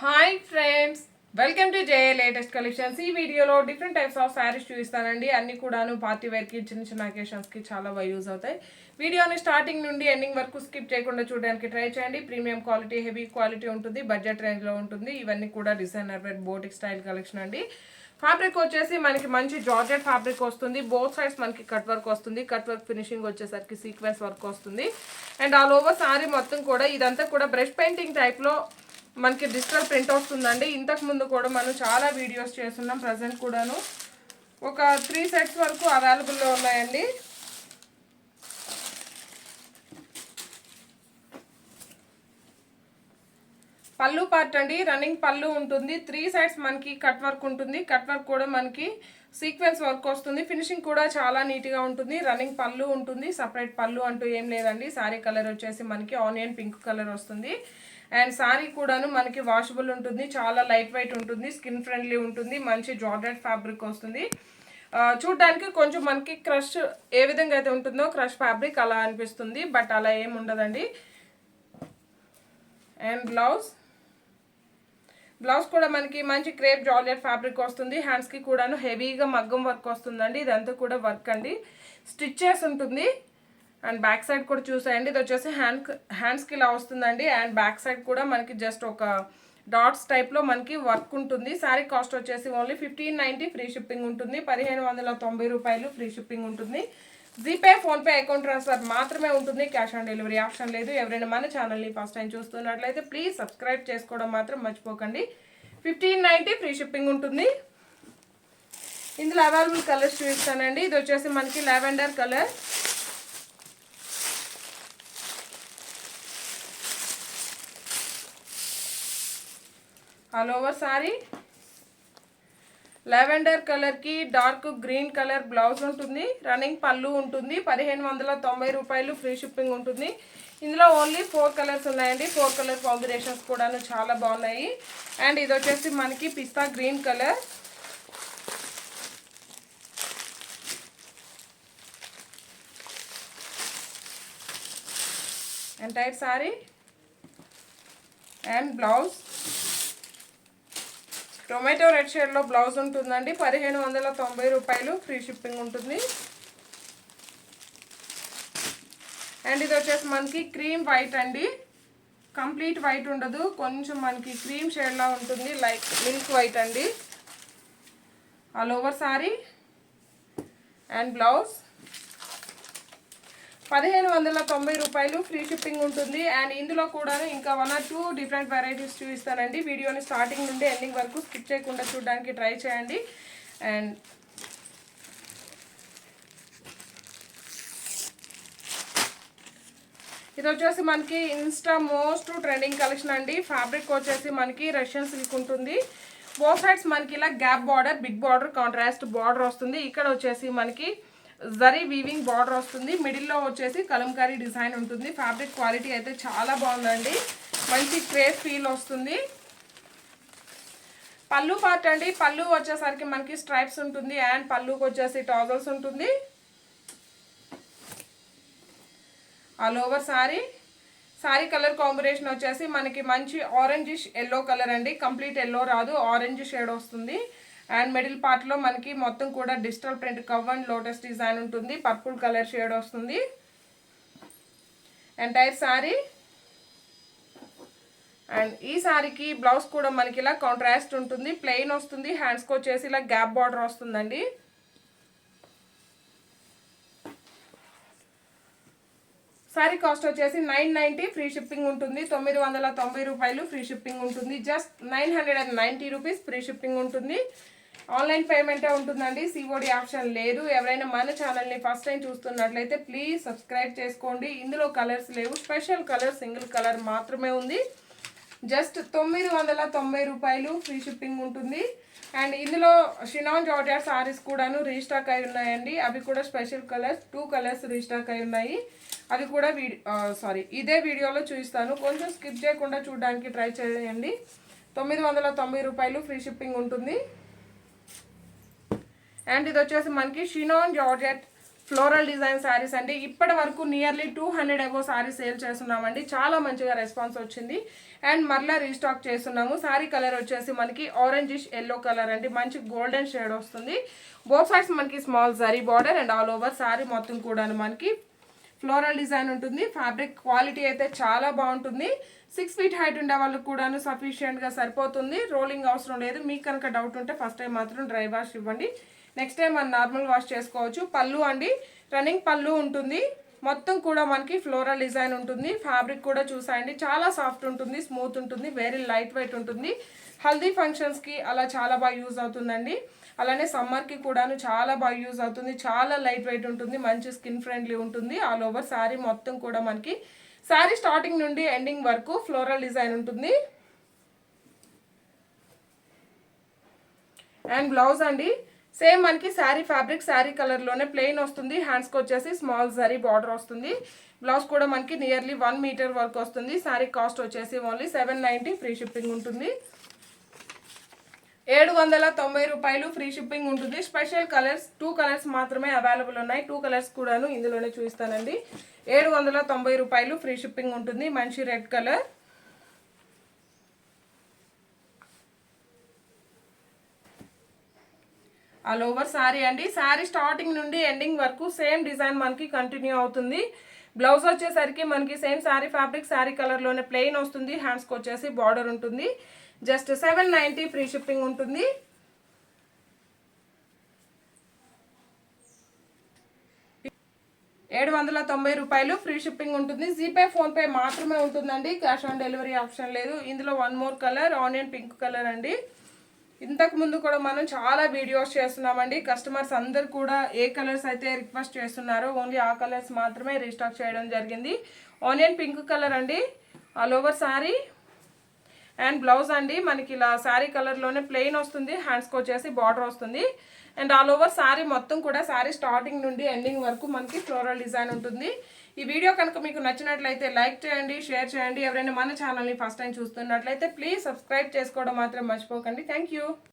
Hi friends welcome to J latest collections ఈ వీడియోలో different types of saris చూపిస్తానండి. అన్ని కూడాను పార్టీ వేర్కి చిన్న చిన్న అకేషన్స్కి చాలా బాగా యూజ్ అవుతాయి. వీడియోని స్టార్టింగ్ నుండి ఎండింగ్ వరకు స్కిప్ చేయకుండా చూడడానికి ట్రై చేయండి. ప్రీమియం క్వాలిటీ హెవీ క్వాలిటీ ఉంటుంది. బడ్జెట్ రేంజ్లో ఉంటుంది. ఇవన్నీ కూడా designer wear boutique style collection అండి. ఫ్యాబ్రిక్ వచ్చేసి మనకి మంచి జార్జెట్ ఫ్యాబ్రిక్ వస్తుంది. బోత్ సైడ్స్ మనకి కట్ వర్క్ వస్తుంది. కట్ వర్క్ ఫినిషింగ్ వచ్చేసరికి సీక్వెన్స్ వర్క్ వస్తుంది. అండ్ ఆల్ ఓవర్ సారీ మొత్తం కూడా ఇదంతా కూడా బ్రష్ పెయింటింగ్ టైప్లో మనకి డిజిటల్ ప్రింట్ వస్తుందండి. ఇంతకు ముందు కూడా మనం చాలా వీడియోస్ చేస్తున్నాం ప్రజెంట్ కూడాను. ఒక త్రీ సెట్స్ వరకు అవైలబుల్లో ఉన్నాయండి. పళ్ళు పార్ట్ అండి. రన్నింగ్ పళ్ళు ఉంటుంది. త్రీ సైడ్స్ మనకి కట్ వర్క్ ఉంటుంది. కట్ వర్క్ కూడా మనకి సీక్వెన్స్ వర్క్ వస్తుంది. ఫినిషింగ్ కూడా చాలా నీట్గా ఉంటుంది. రన్నింగ్ పళ్ళు ఉంటుంది. సపరేట్ పళ్ళు అంటూ ఏం లేదండి. సారీ కలర్ వచ్చేసి మనకి ఆనియన్ పింక్ కలర్ వస్తుంది. అండ్ శారీ కూడాను మనకి వాషబుల్ ఉంటుంది. చాలా లైట్ వెయిట్ ఉంటుంది. స్కిన్ ఫ్రెండ్లీ ఉంటుంది. మంచి జార్డెడ్ ఫ్యాబ్రిక్ వస్తుంది. చూడ్డానికి కొంచెం మనకి క్రష్ ఏ విధంగా అయితే ఉంటుందో క్రష్ ఫ్యాబ్రిక్ అలా అనిపిస్తుంది. బట్ అలా ఏం ఉండదండి. And blouse. బ్లౌజ్ కూడా మనకి మంచి క్రేప్ జాలియర్ ఫ్యాబ్రిక్ వస్తుంది. హ్యాండ్స్కి కూడాను హెవీగా మగ్గం వర్క్ వస్తుందండి. ఇదంతా కూడా వర్క్ అండి. స్టిచ్చెస్ ఉంటుంది. అండ్ బ్యాక్ సైడ్ కూడా చూసేయండి. ఇది వచ్చేసి హ్యాండ్ హ్యాండ్స్కి ఇలా వస్తుందండి. అండ్ బ్యాక్ సైడ్ కూడా మనకి జస్ట్ ఒక డాట్స్ టైప్లో మనకి వర్క్ ఉంటుంది. శారీ కాస్ట్ వచ్చేసి only fifteen ninety free shipping ఉంటుంది. పదిహేను వందల తొంభై రూపాయలు ఫ్రీ షిప్పింగ్ ఉంటుంది. జీపే ఫోన్పే అకౌంట్ ట్రాన్స్ఫర్ మాత్రమే ఉంటుంది. క్యాష్ ఆన్ డెలివరీ ఆప్షన్ లేదు. ఎవరైనా మన ఛానల్ని ఫస్ట్ టైం చూస్తున్నట్లయితే ప్లీజ్ సబ్స్క్రైబ్ చేసుకోవడం మాత్రం మర్చిపోకండి. ఫిఫ్టీన్ నైంటీ ఫ్రీ షిప్పింగ్ ఉంటుంది. ఇందులో అవైలబుల్ కలర్స్ చూపిస్తానండి. ఇది వచ్చేసి మనకి lavender colour all over sari lavender కలర్కి డార్క్ గ్రీన్ కలర్ బ్లౌజ్ ఉంటుంది. రన్నింగ్ పళ్ళు ఉంటుంది. పదిహేను వందల తొంభై రూపాయలు ఫ్రీ షిప్పింగ్ ఉంటుంది. ఇందులో ఓన్లీ ఫోర్ కలర్స్ ఉన్నాయండి. ఫోర్ కలర్ కాంబినేషన్స్ కూడాను చాలా బాగున్నాయి. అండ్ ఇది వచ్చేసి మనకి pista green colour. Entire sari. And blouse. Tomato red షేడ్లో బ్లౌజ్ ఉంటుందండి. పదిహేను వందల తొంభై రూపాయలు ఫ్రీ షిప్పింగ్ ఉంటుంది. అండ్ ఇది వచ్చేసి మనకి క్రీమ్ వైట్ అండి. కంప్లీట్ వైట్ ఉండదు. కొంచెం మనకి క్రీమ్ షేడ్లా ఉంటుంది. లైక్ మిల్క్ వైట్ అండి. All over sari and blouse పదిహేను వందల తొంభై రూపాయలు ఫ్రీ షిప్పింగ్ ఉంటుంది. అండ్ ఇందులో కూడా ఇంకా one or two different varieties చూపిస్తానండి. వీడియోని స్టార్టింగ్ నుండి ఎండింగ్ వరకు స్కిప్ చేయకుండా చూడడానికి ట్రై చేయండి. అండ్ ఇది వచ్చేసి మనకి ఇన్స్టా మోస్ట్ ట్రెండింగ్ కలెక్షన్ అండి. ఫ్యాబ్రిక్ వచ్చేసి మనకి రష్యన్ సిల్క్ ఉంటుంది. బోత్ సైడ్స్ మనకి ఇలా gap border big border contrast border వస్తుంది. ఇక్కడ వచ్చేసి మనకి జరీ వీవింగ్ బార్డర్ వస్తుంది. మిడిల్లో వచ్చేసి కలంకారీ డిజైన్ ఉంటుంది. ఫ్యాబ్రిక్ క్వాలిటీ అయితే చాలా బాగుందండి. మంచి క్రేప్ ఫీల్ వస్తుంది. పళ్ళు పార్ట్ అండి. పళ్ళు వచ్చేసరికి మనకి స్ట్రైప్స్ ఉంటుంది అండ్ పళ్ళుకి వచ్చేసి టాజల్స్ ఉంటుంది. All over sari sari colour combination వచ్చేసి మనకి మంచి ఆరెంజ్ ఎల్లో కలర్ అండి. కంప్లీట్ ఎల్లో రాదు. ఆరెంజ్ షేడ్ వస్తుంది. అండ్ మిడిల్ పార్ట్లో మనకి మొత్తం కూడా digital print cow and lotus design ఉంటుంది. పర్పుల్ కలర్ షేడ్ వస్తుంది. ఎంటైర్ సారీ. అండ్ ఈ శారీకి బ్లౌజ్ కూడా మనకి ఇలా కాంట్రాస్ట్ ఉంటుంది. ప్లెయిన్ వస్తుంది. హ్యాండ్స్కి వచ్చేసి ఇలా గ్యాప్ బార్డర్ వస్తుందండి. సారీ కాస్ట్ వచ్చేసి నైన్ నైంటీ ఫ్రీ షిప్పింగ్ ఉంటుంది. తొమ్మిది వందల తొంభై రూపాయలు ఫ్రీ షిప్పింగ్ ఉంటుంది. Just nine hundred and ninety rupees free shipping ఉంటుంది. ఆన్లైన్ పేమెంటే ఉంటుందండి. సిఓడి ఆప్షన్ లేదు. ఎవరైనా మన ఛానల్ని ఫస్ట్ టైం చూస్తున్నట్లయితే ప్లీజ్ సబ్స్క్రైబ్ చేసుకోండి. ఇందులో కలర్స్ లేవు. స్పెషల్ కలర్ సింగిల్ కలర్ మాత్రమే ఉంది. జస్ట్ తొమ్మిది వందల తొంభై రూపాయలు ఫ్రీ షిప్పింగ్ ఉంటుంది. అండ్ ఇందులో షినాన్ జార్జెట్ సారీస్ కూడాను రీస్టాక్ అయి ఉన్నాయండి. అవి కూడా special colours two colours restock అయి ఉన్నాయి. అవి కూడా వీడియో సారీ ఇదే వీడియోలో చూపిస్తాను. కొంచెం స్కిప్ చేయకుండా చూడడానికి ట్రై చేయండి. తొమ్మిది వందల తొంభై రూపాయలు ఫ్రీ షిప్పింగ్ ఉంటుంది. అండ్ ఇది వచ్చేసి మనకి chinon georgette floral design saris అండి. ఇప్పటి వరకు nearly two hundred above saris sale చేస్తున్నామండి. చాలా మంచిగా రెస్పాన్స్ వచ్చింది. అండ్ మరలా రీస్టాక్ చేస్తున్నాము. శారీ కలర్ వచ్చేసి మనకి ఆరెంజిష్ ఎల్లో కలర్ అండి. మంచి గోల్డెన్ షేడ్ వస్తుంది. బోత్ సైడ్స్ మనకి small zari border and all over sari మొత్తం కూడా మనకి ఫ్లోరల్ డిజైన్ ఉంటుంది. ఫ్యాబ్రిక్ క్వాలిటీ అయితే చాలా బాగుంటుంది. సిక్స్ ఫీట్ హైట్ ఉండే వాళ్ళకి కూడాను సఫిషియెంట్గా సరిపోతుంది. రోలింగ్ అవసరం లేదు. మీకు కనుక డౌట్ ఉంటే ఫస్ట్ టైం మాత్రం డ్రై వాష్ ఇవ్వండి. నెక్స్ట్ టైం మనం నార్మల్ వాష్ చేసుకోవచ్చు. పళ్ళు అండి రన్నింగ్ పళ్ళు ఉంటుంది. మొత్తం కూడా మనకి ఫ్లోరల్ డిజైన్ ఉంటుంది. ఫ్యాబ్రిక్ కూడా చూసాయండి. చాలా సాఫ్ట్ ఉంటుంది స్మూత్ ఉంటుంది వెరీ లైట్ వెయిట్ ఉంటుంది. హల్దీ ఫంక్షన్స్కి అలా చాలా బాగా యూజ్ అవుతుందండి. అలానే సమ్మర్కి కూడాను చాలా బాగా యూజ్ అవుతుంది. చాలా లైట్ వెయిట్ ఉంటుంది మంచి స్కిన్ ఫ్రెండ్లీ ఉంటుంది. ఆల్ ఓవర్ శారీ మొత్తం కూడా మనకి. శారీ స్టార్టింగ్ నుండి ఎండింగ్ వరకు ఫ్లోరల్ డిజైన్ ఉంటుంది. అండ్ బ్లౌజ్ అండి సేమ్ మనకి శారీ ఫ్యాబ్రిక్ శారీ కలర్లోనే ప్లెయిన్ వస్తుంది. హ్యాండ్స్కి వచ్చేసి స్మాల్ జరీ బార్డర్ వస్తుంది. బ్లౌజ్ కూడా మనకి నియర్లీ వన్ మీటర్ వరకు వస్తుంది. శారీ కాస్ట్ వచ్చేసి only seven ninety free shipping ఉంటుంది. ఏడు వందల తొంభై రూపాయలు ఫ్రీ షిప్పింగ్ ఉంటుంది. స్పెషల్ కలర్స్ టూ కలర్స్ మాత్రమే అవైలబుల్ ఉన్నాయి. టూ కలర్స్ కూడాను ఇందులోనే చూపిస్తానండి. ఏడు వందల తొంభై రూపాయలు ఫ్రీ షిప్పింగ్ ఉంటుంది. మంచి red colour all over sari అండి. శారీ స్టార్టింగ్ నుండి ఎండింగ్ వరకు సేమ్ డిజైన్ మనకి కంటిన్యూ అవుతుంది. బ్లౌజ్ వచ్చేసరికి మనకి సేమ్ శారీ ఫ్యాబ్రిక్ శారీ కలర్లోనే ప్లెయిన్ వస్తుంది. హ్యాండ్స్కి వచ్చేసి బార్డర్ ఉంటుంది. Just seven ninety free shipping ఉంటుంది. ఏడు వందల తొంభై రూపాయలు ఫ్రీ షిప్పింగ్ ఉంటుంది. జీపే ఫోన్పే మాత్రమే ఉంటుందండి. క్యాష్ ఆన్ డెలివరీ ఆప్షన్ లేదు. ఇందులో one more colour onion pink colour అండి. ఇంతకు ముందు కూడా మనం చాలా వీడియోస్ చేస్తున్నామండి. కస్టమర్స్ అందరు కూడా ఏ కలర్స్ అయితే రిక్వెస్ట్ చేస్తున్నారో ఓన్లీ ఆ కలర్స్ మాత్రమే రీస్టాక్ చేయడం జరిగింది. ఆనియన్ పింక్ కలర్ అండి. All over sari and blouse అండి. మనకి ఇలా శారీ కలర్లోనే ప్లెయిన్ వస్తుంది. హ్యాండ్స్కి వచ్చేసి బార్డర్ వస్తుంది. అండ్ ఆల్ ఓవర్ శారీ మొత్తం కూడా శారీ స్టార్టింగ్ నుండి ఎండింగ్ వరకు మనకి ఫ్లోరల్ డిజైన్ ఉంటుంది. ఈ వీడియో కనుక మీకు నచ్చినట్లయితే లైక్ చేయండి షేర్ చేయండి. ఎవరైనా మన ఛానల్ని ఫస్ట్ టైం చూస్తున్నట్లయితే ప్లీజ్ సబ్స్క్రైబ్ చేసుకోవడం మాత్రం మర్చిపోకండి. Thank you